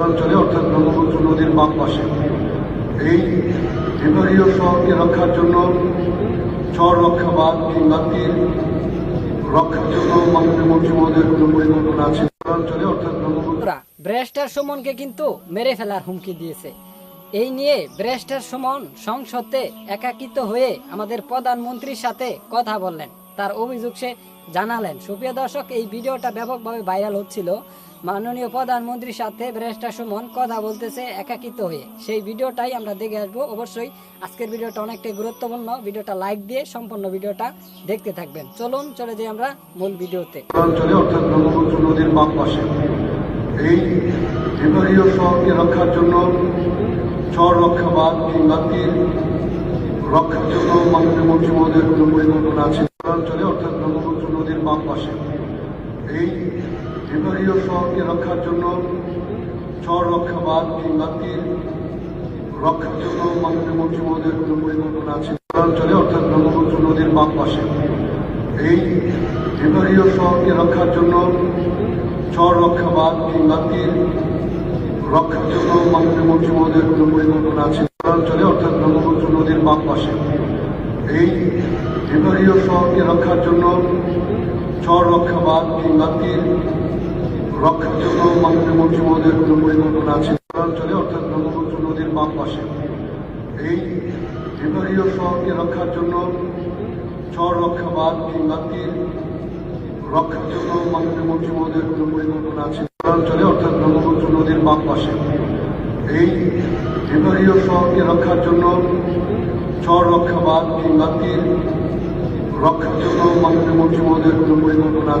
অঞ্চলে, অর্থাৎ ব্রহ্মপুত্র নদীর বাম পাশে। এই শহরকে রক্ষার জন্য চর রক্ষা কিংবা তীর রক্ষার জন্য মাননীয় মন্ত্রী মহোদয়ের কোনো পরিকল্পনা আছে? অঞ্চলে, অর্থাৎ ব্রেস্টার সুমনকে কিন্তু মেরে ফেলার হুমকি দিয়েছে। এই নিয়ে ব্রেস্টার সুমন সংসদে একাকিত হয়ে আমাদের প্রধানমন্ত্রীর সাথে কথা বললেন। তার অভিযোগ সে জানালেন। সুপ্রিয় দর্শক, এই ভিডিওটা ব্যাপকভাবে ভাইরাল হচ্ছিল। মাননীয় প্রধানমন্ত্রীর সাথে ব্রেস্টার সুমন কথা বলতেছে একাকিত হয়ে। সেই ভিডিওটাই আমরা দেখে আসব। অবশ্যই আজকের ভিডিওটা অনেকটাই গুরুত্বপূর্ণ। ভিডিওটা লাইক দিয়ে সম্পূর্ণ ভিডিওটা দেখতে থাকবেন। চলুন, চলে যাই আমরা মূল ভিডিওতে। এই বিভাগীয় শহরকে রক্ষার জন্য চর রক্ষা বাঁধ কিংবা রক্ষার জন্য মাননীয় মন্ত্রী মহোদয়ের কোনো পরিকল্পনা আছে? অঞ্চলে, অর্থাৎ ব্রহ্মপুত্র নদীর বাম পাশে। এই বিভাগীয় শহরকে রক্ষার জন্য চর রক্ষা বাঁধ কিংবা তীর রক্ষার জন্য মাননীয় মন্ত্রী মহোদয়ের কোনো পরিকল্পনা আছে? অঞ্চলে, অর্থাৎ ব্রহ্মপুত্র নদীর বাম পাশে। এই বিভাগীয় শহরকে রক্ষার জন্য চর রক্ষা বাঁধ কিংবা তীর রক্ষার জন্য মাননীয় মন্ত্রী মহোদয়ের কোনো পরিকল্পনা আছে? অঞ্চলে, অর্থাৎ ব্রহ্মপুত্র নদীর বাম পাশে। এই বিভাগীয় শহরকে রক্ষার জন্য চর রক্ষা বাঁধ কিংবা তীর রক্ষার জন্য মাননীয় মন্ত্রী মহোদয়ের কোনো পরিকল্পনা আছে? অঞ্চলে অর্থাৎ ব্রহ্মপুত্র নদীর বাম পাশে এই বিভাগীয় শহরকে রক্ষার জন্য চর রক্ষা বাঁধ কিংবা তীর রক্ষার জন্য মাননীয় মন্ত্রী মহোদয়ের কোনো পরিকল্পনা আছে? অঞ্চলে অর্থাৎ ব্রহ্মপুত্র নদীর বাম পাশে এই বিভাগীয় শহরকে রক্ষার জন্য চর রক্ষা বাঁধ কিংবা তীর রক্ষার জন্য মাননীয় মন্ত্রী মহোদয়ের কোনো পরিকল্পনা